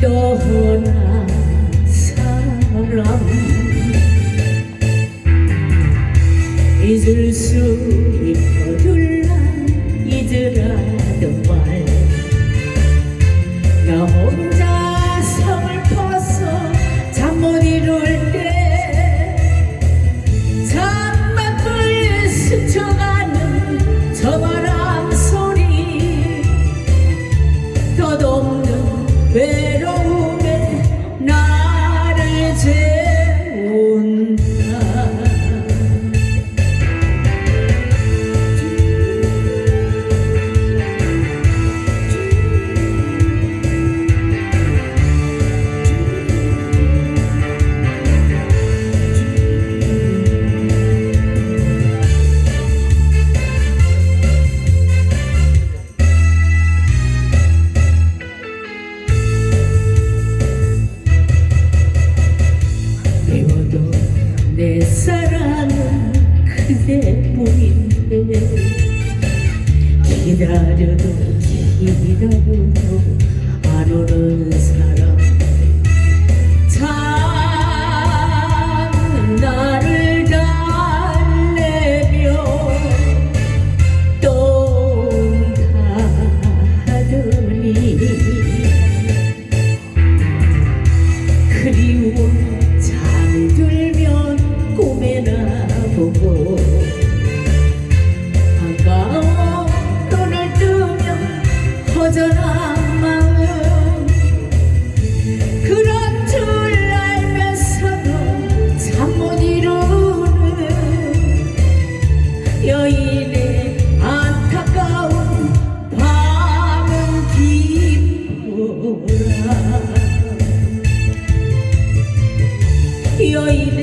떠난 사람 잊을 수 pero 그대 보인대 기다려도 기다려도 안 오는 사람. 참 나를 달래며 똥하더니 그리워 We.